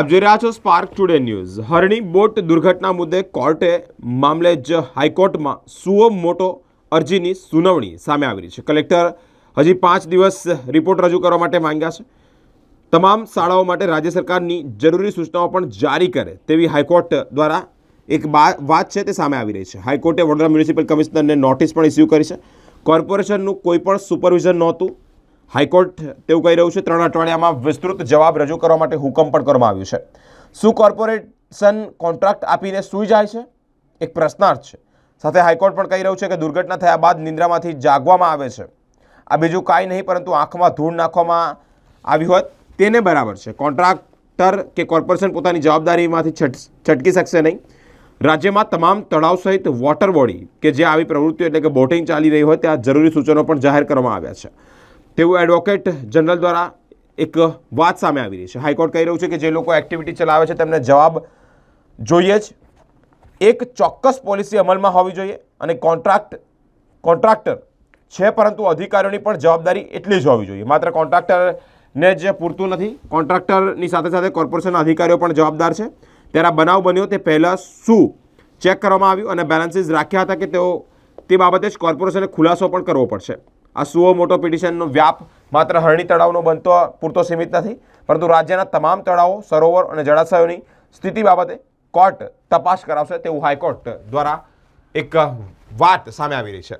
આપ જોઈ રહ્યા છો spark today news Harni boat દુર્ઘટના મુદ્દે કોર્ટે મામલે જ હાઈકોર્ટમાં સુઓ મોટો અરજીની સુનાવણી સામે આવી રહી છે. કલેક્ટર હજી પાંચ દિવસ રિપોર્ટ રજૂ કરવા માટે માંગ્યા છે. તમામ શાળાઓ માટે રાજ્ય સરકારની જરૂરી સૂચનાઓ પણ જારી કરે તેવી હાઈકોર્ટ દ્વારા એક વાત છે તે સામે આવી રહી છે. હાઈકોર્ટે વડોદરા મ્યુનિસિપલ કમિશનરને નોટિસ પણ ઇસ્યુ કરી છે. કોર્પોરેશનનું કોઈ પણ સુપરવિઝન નહોતું. હાઈકોર્ટ તેવું કહી રહ્યું છે, ત્રણ અઠવાડિયામાં વિસ્તૃત જવાબ રજૂ કરવા માટે હુકમ પણ કરવામાં આવ્યું છે. શું કોર્પોરેશન કોન્ટ્રાક્ટ આપીને સૂઈ જાય છે? એક પ્રશ્નાર્થ છે. સાથે હાઈકોર્ટ પણ કહી રહ્યું છે કે દુર્ઘટના થયા બાદ નિંદ્રામાંથી જાગવામાં આવે છે. આ બીજું કાંઈ નહીં, પરંતુ આંખમાં ધૂળ નાખવામાં આવી હોત તેને બરાબર છે. કોન્ટ્રાક્ટર કે કોર્પોરેશન પોતાની જવાબદારીમાંથી છટકી શકશે નહીં. રાજ્યમાં તમામ તળાવ સહિત વોટર બોડી કે જે આવી પ્રવૃત્તિઓ એટલે કે બોટિંગ ચાલી રહી હોય, ત્યાં જરૂરી સૂચનો પણ જાહેર કરવામાં આવ્યા છે. તેવું એડવોકેટ જનરલ દ્વારા એક વાત સામે આવી રહી છે. હાઈકોર્ટ કહી રહ્યું છે કે જે લોકો એક્ટિવિટી ચલાવે છે તેમને જવાબ જોઈએ જ. એક ચોક્કસ પોલિસી અમલમાં હોવી જોઈએ અને કોન્ટ્રાક્ટ કોન્ટ્રાક્ટર છે પરંતુ અધિકારીઓની પણ જવાબદારી એટલી જ હોવી જોઈએ. માત્ર કોન્ટ્રાક્ટરને જ પૂરતું નથી કોન્ટ્રાક્ટરની સાથે સાથે કોર્પોરેશનના અધિકારીઓ પણ જવાબદાર છે. ત્યારે બનાવ બન્યો તે પહેલાં શું ચેક કરવામાં આવ્યું અને બેલેન્સીસ રાખ્યા હતા કે તેઓ તે બાબતે જ કોર્પોરેશને ખુલાસો પણ કરવો પડશે. આ સુઓ મોટો પિટિશનનો વ્યાપ માત્ર હરણી તળાવનો બનતો પૂરતો સીમિત નથી, પરંતુ રાજ્યના તમામ તળાવો, સરોવર અને જળાશયોની સ્થિતિ બાબતે કોર્ટ તપાસ કરાવશે તેવું હાઈકોર્ટ દ્વારા એક વાત સામે આવી રહી છે.